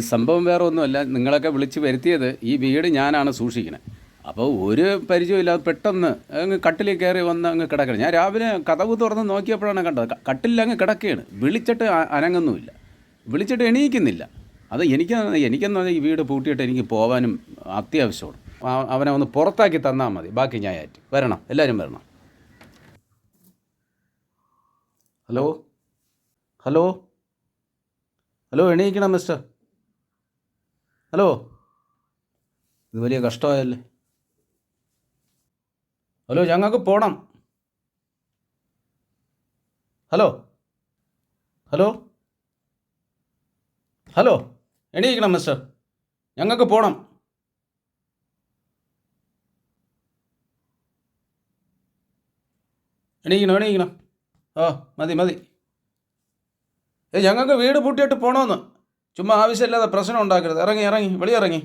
സംഭവം വേറെ ഒന്നുമല്ല. നിങ്ങളൊക്കെ വിളിച്ച് വരുത്തിയത് ഈ വീട് ഞാനാണ് സൂക്ഷിക്കുന്നത് അപ്പോൾ ഒരു പരിചയമില്ലാതെ പെട്ടെന്ന് അങ്ങ് കട്ടിലിൽ കയറി വന്ന് അങ്ങ് കിടക്കണം. ഞാൻ രാവിലെ കഥവ് തുറന്ന് നോക്കിയപ്പോഴാണ് കണ്ടത്. കട്ടിലിൽ അങ്ങ് കിടക്കുകയാണ് വിളിച്ചിട്ട് അനങ്ങുന്നുമില്ല. വിളിച്ചിട്ട് എണീക്കുന്നില്ല. അത് എനിക്ക് എനിക്കെന്ന് പറഞ്ഞാൽ ഈ വീട് പൂട്ടിയിട്ട് എനിക്ക് പോകാനും അത്യാവശ്യമാണ്. അവനെ ഒന്ന് പുറത്താക്കി തന്നാൽ മതി. ബാക്കി ഞാൻ ആയിട്ട് വരണം. എല്ലാവരും വരണം. ഹലോ? ഹലോ? ഹലോ എണീക്കണം മിസ്റ്റർ. ഹലോ? ഇത് വലിയ കഷ്ടമായല്ലേ? ഹലോ ഞങ്ങൾക്ക് പോണം. ഹലോ? ഹലോ? ഹലോ? എണീക്കണം മിസ്റ്റർ. ഞങ്ങൾക്ക് പോണം. എണീക്കണം എണീക്കണം. ആ മതി മതി. ഏ ഞങ്ങൾക്ക് വീട് പൂട്ടിയിട്ട് പോകണമെന്ന് ചുമ്മാ ആവശ്യമില്ലാതെ പ്രശ്നം ഉണ്ടാക്കരുത്. ഇറങ്ങി ഇറങ്ങി വെളിയിറങ്ങി